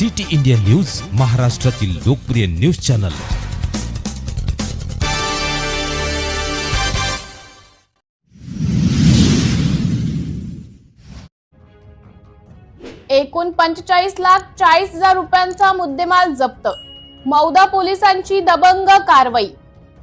City India news महाराष्ट्रातील लोकप्रिय news channel. एकूण पंचेचाळीस लाख चाळीस हजार रुपयांचा मुद्देमाल जप्त. मौदा पोलिसांची दबंग कारवाई.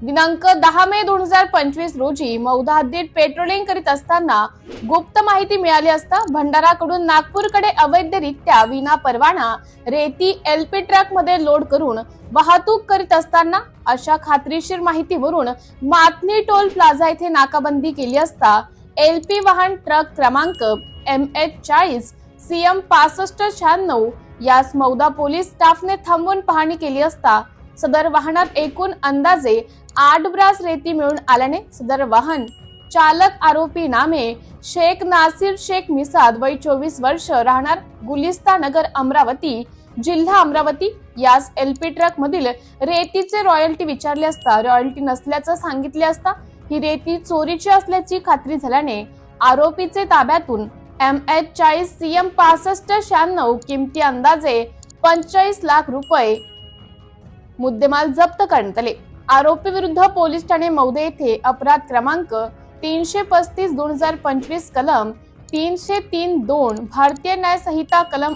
दिनांक दहा मे दोन हजार पंचवीस रोजी मौदा हद्दीत पेट्रोलिंग करीत असताना गुप्त माहिती मिळाली असता भंडाराकडून नागपूरकडे अवैधरित्या विना परवाना रेती एलपी ट्रकमध्ये लोड करून वाहतूक करीत असताना अशा खात्रीशीर माहितीवरून मातनी टोल प्लाझा येथे नाकाबंदी केली असता एलपी वाहन ट्रक क्रमांक एम एच चाळीस सीएम पासष्ट शहाण्णव यास मौदा पोलीस स्टाफने थांबवून पाहणी केली असता सदर वाहनात एकूण अंदाजे आठ ब्रास रेती मिळून आल्याने सदर वाहन चालक आरोपी नामे शेख नासिर शेख मिसाद वय चोवीस वर्ष राहणार गुलिस्ता नगर अमरावती जिल्हा अमरावती. यास एलपी ट्रक मधील रेतीचे रॉयल्टी विचारले असता रॉयल्टी नसल्याचं सांगितले असता ही रेती चोरीची असल्याची खात्री झाल्याने आरोपीचे ताब्यातून एम एच चाळीस सी एम पासष्ट शहाण्णव किमती अंदाजे पंचेचाळीस लाख रुपये मुद्देमाल जप्त करण्यात आले. आरोपी विरुद्ध पोलीस ठाणे मौदे येथे अपराध क्रमांक तीनशे पस्तीस दोन हजार पंचवीस कलम तीनशे तीन दोन भारतीय न्याय संहिता कलम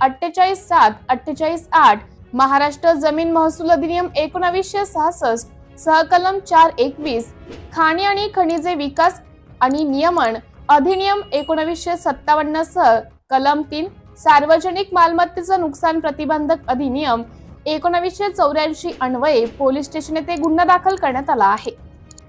अठ्ठेचाळीस सात अठ्ठेचाळीस आठ महाराष्ट्र जमीन महसूल अधिनियम एकोणावीसशे सहासष्ट सहकलम चार एकवीस खाणी आणि खनिजे विकास आणि नियमन अधिनियम एकोणावीसशे सत्तावन्न सह कलम तीन सार्वजनिक मालमत्तेचं नुकसान प्रतिबंधक अधिनियम एकोणावीसशे चौऱ्याऐंशी अन्वये पोलीस स्टेशन येथे गुन्हा दाखल करण्यात आला आहे.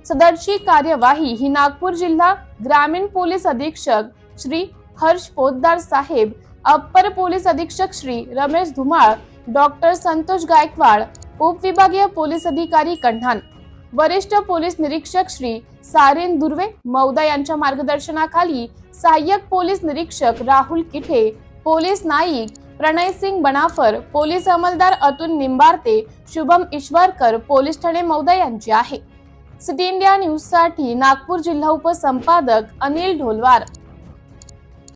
सदरची कार्यवाही ही नागपूर जिल्हा ग्रामीण पोलीस अधीक्षक श्री हर्ष पोद्दार साहेब अप्पर पोलीस अधीक्षक श्री रमेश धुमाळ डॉक्टर संतोष गायकवाड उपविभागीय पोलीस अधिकारी कन्हान वरिष्ठ पोलीस निरीक्षक श्री सारेन दुर्वे मौदा यांच्या मार्गदर्शनाखाली सहाय्यक पोलीस निरीक्षक राहुल किठे पोलीस नाईक प्रणय सिंग बनाफर पोलीस अंमलदार अतुल निंबारते शुभम ईश्वरकर पोलीस ठाणे मौदा यांची आहे. सिटी इंडिया न्यूजसाठी नागपूर जिल्हा उपसंपादक अनिल ढोलवार.